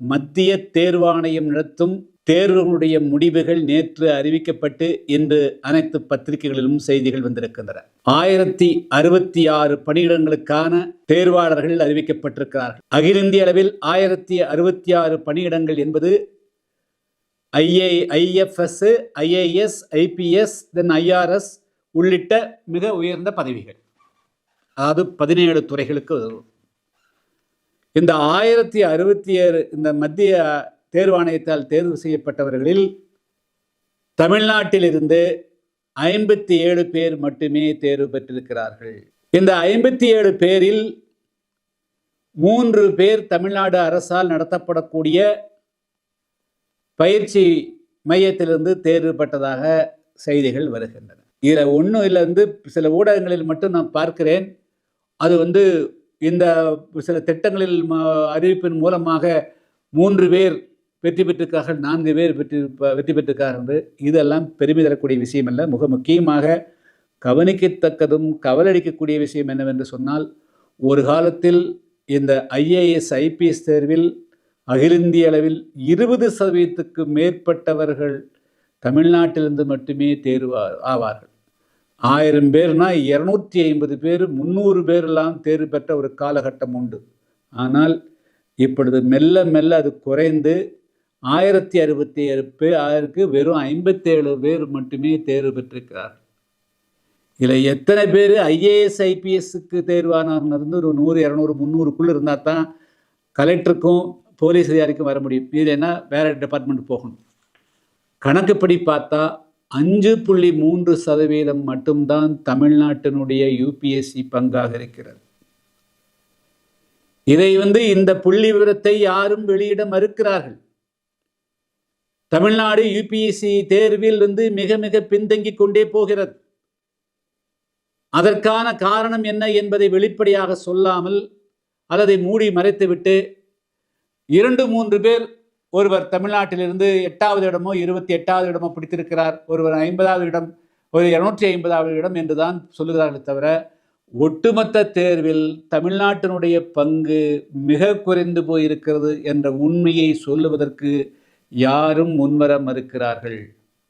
மத்திய தேர்வாணையம் நடத்தும் தேர்வுகளுடைய முடிவுகள் நேற்று அறிவிக்கப்பட்டு இன்று அனைத்து பத்திரிகைகளிலும் செய்திகள் வந்திருக்கின்றன ஆயிரத்தி அறுபத்தி ஆறு பணியிடங்களுக்கான தேர்வாளர்கள் அறிவிக்கப்பட்டிருக்கிறார்கள் அகில இந்திய அளவில் ஆயிரத்தி அறுபத்தி ஆறு பணியிடங்கள் என்பது ஐஏ ஐஎஃப்எஸ் ஐஏஎஸ் ஐபிஎஸ் தென் ஐஆர்எஸ் உள்ளிட்ட மிக உயர்ந்த பதவிகள் அதாவது பதினேழு துறைகளுக்கு உதவும். இந்த ஆயிரத்தி அறுபத்தி ஏழு இந்த மத்திய தேர்வாணையத்தால் தேர்வு செய்யப்பட்டவர்களில் தமிழ்நாட்டிலிருந்து ஐம்பத்தி ஏழு பேர் மட்டுமே தேர்வு பெற்றிருக்கிறார்கள். இந்த ஐம்பத்தி ஏழு பேரில் மூன்று பேர் தமிழ்நாடு அரசால் நடத்தப்படக்கூடிய பயிற்சி மையத்திலிருந்து தேர்வு பெற்றதாக செய்திகள் வருகின்றன. இதில் ஒன்றும் இல்லை வந்து சில ஊடகங்களில் மட்டும் நான் பார்க்கிறேன். அது வந்து இந்த சில திட்டங்களில் ம- அறிவிப்பின் மூலமாக மூன்று பேர் வெற்றி பெற்றிருக்கார்கள் நான்கு பேர் வெற்றி வெற்றி பெற்றிருக்கார்கள் என்று இதெல்லாம் பெருமை தரக்கூடிய விஷயம் அல்ல. மிக முக்கியமாக கவனிக்கத்தக்கதும் கவலடிக்கக்கூடிய விஷயம் என்னவென்று சொன்னால் ஒரு காலத்தில் இந்த ஐஏஎஸ் ஐபிஎஸ் தேர்வில் அகில இந்திய அளவில் இருபது சதவீதத்துக்கு மேற்பட்டவர்கள் தமிழ்நாட்டிலிருந்து மட்டுமே தேர்வு ஆவார்கள். ஆயிரம் பேர்னா இரநூத்தி ஐம்பது பேர் முந்நூறு பேரெல்லாம் தேர்வு பெற்ற ஒரு காலகட்டம் உண்டு. ஆனால் இப்பொழுது மெல்ல மெல்ல அது குறைந்து ஆயிரத்தி அறுபத்தி ஏழு பேருக்கு வெறும் ஐம்பத்தேழு பேர் மட்டுமே தேர்வு பெற்றிருக்கிறார். இதில் எத்தனை பேர் ஐஏஎஸ் ஐபிஎஸ்க்கு தேர்வானவங்க இருந்து ஒரு நூறு இரநூறு முந்நூறுக்குள்ளே இருந்தால் தான் கலெக்டருக்கும் போலீஸ் அதிகாரிக்கும் வர முடியும். இல்லைன்னா வேறு டிபார்ட்மெண்ட் போகணும். கணக்குப்படி பார்த்தா அஞ்சு புள்ளி மூன்று சதவீதம் மட்டும்தான் தமிழ்நாட்டினுடைய யூபிஎஸ்சி பங்காக இருக்கிறது. இதை வந்து இந்த புள்ளி விவரத்தை யாரும் வெளியிட மறுக்கிறார்கள். தமிழ்நாடு யூபிஎஸ்சி தேர்வில் வந்து மிக மிக பின்தங்கிக் கொண்டே போகிறது. அதற்கான காரணம் என்ன என்பதை வெளிப்படையாக சொல்லாமல் அல்லதை மூடி மறைத்துவிட்டு இரண்டு மூன்று பேர் ஒருவர் தமிழ்நாட்டிலிருந்து எட்டாவது இடமோ இருபத்தி எட்டாவது இடமோ பிடித்திருக்கிறார். ஒருவர் ஐம்பதாவது இடம் ஒரு இருநூற்றி ஐம்பதாவது இடம் என்றுதான் சொல்லுகிறார்களே தவிர ஒட்டுமொத்த தேர்வில் தமிழ்நாட்டினுடைய பங்கு மிக குறைந்து போயிருக்கிறது என்ற உண்மையை சொல்லுவதற்கு யாரும் முன்வர மறுக்கிறார்கள்.